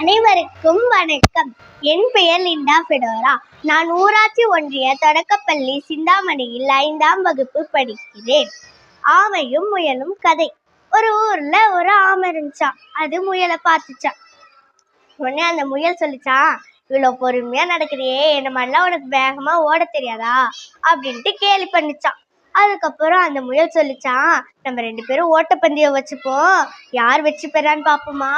அனைவருக்கும் வணக்கம். என் பெயர் லிண்டா ஃபெடோரா. நான் ஊராட்சி ஒன்றிய தொடக்கப்பள்ளி சிந்தாமணியில் ஐந்தாம் வகுப்பு படிக்கிறேன். ஆமையும் முயலும் கதை. ஒரு ஊர்ல ஒரு ஆமை இருந்துச்சான் அது முயலை பார்த்துச்சான் உடனே அந்த முயல் சொல்லிச்சான் இவ்வளோ பொறுமையா நடக்கிறியே. என்ன மாதிரிலாம் உனக்கு வேகமா ஓட தெரியாதா? அப்படின்ட்டு கேலி பண்ணிச்சான் அதுக்கப்புறம் அந்த முயல் சொல்லிச்சான் நம்ம ரெண்டு பேரும் ஓட்டப்பந்தயம் வச்சுப்போம். யார் வெற்றி பெறான்னு பார்ப்போமா?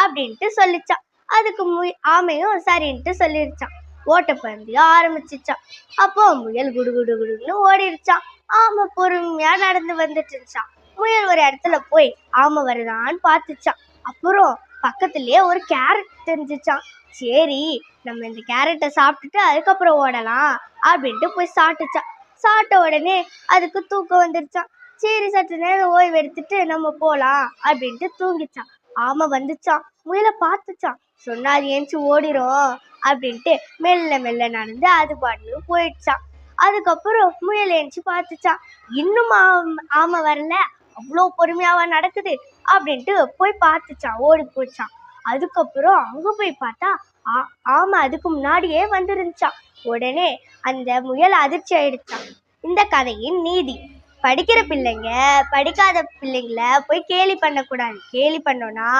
அப்படின்ட்டு சொல்லிச்சான். அதுக்கு முய ஆமையும் சரின்ட்டு சொல்லிருச்சான். ஓட்டப்பந்தயம் ஆரம்பிச்சிச்சான். அப்போ முயல் குடு குடு குடுன்னு ஓடிருச்சான். ஆமை பொறுமையா நடந்து வந்துட்டு இருந்துச்சான். முயல் ஒரு இடத்துல போய் ஆமை வருதான்னு பார்த்துச்சான். அப்புறம் பக்கத்துலயே ஒரு கேரட் தெரிஞ்சுச்சான். சரி நம்ம இந்த கேரட்டை சாப்பிட்டுட்டு அதுக்கப்புறம் ஓடலாம் அப்படின்ட்டு போய் சாப்பிட்டுச்சான். சாப்பிட்ட உடனே அதுக்கு தூக்கம் வந்துருச்சான். சரி சற்று நேரம் ஓய்வு எடுத்துட்டு நம்ம போகலாம் அப்படின்ட்டு தூங்கிச்சான். ஆமை வந்துச்சான் முயலை பார்த்துச்சான் சொன்னா அது ஏஞ்சி ஓடிரும் அப்படின்ட்டு மெல்ல மெல்ல நடந்து அது பாட்டுன்னு போயிடுச்சான் அதுக்கப்புறம் முயல் ஏஞ்சி பார்த்துச்சான் இன்னும் ஆமை வரல. அவ்வளோ பொறுமையாவா நடக்குது அப்படின்ட்டு போய் பார்த்துச்சான் ஓடி போச்சான் அதுக்கப்புறம் அங்கே போய் பார்த்தா ஆ- ஆமை அதுக்கு முன்னாடியே வந்துருந்துச்சான் உடனே அந்த முயல் அதிர்ச்சி ஆயிடுச்சான் இந்த கதையின் நீதி. படிக்கிற பிள்ளைங்க படிக்காத பிள்ளைங்கள போய் கேலி பண்ணக்கூடாது. கேலி பண்ணோன்னா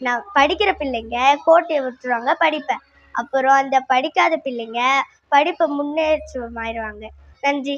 நான் படிக்கிற பிள்ளைங்க கோட்டையை விட்டுருவாங்க படிப்பை அப்புறம் அந்த படிக்காத பிள்ளைங்க படிப்பை முன்னேற்றமாயிடுவாங்க. நன்றி.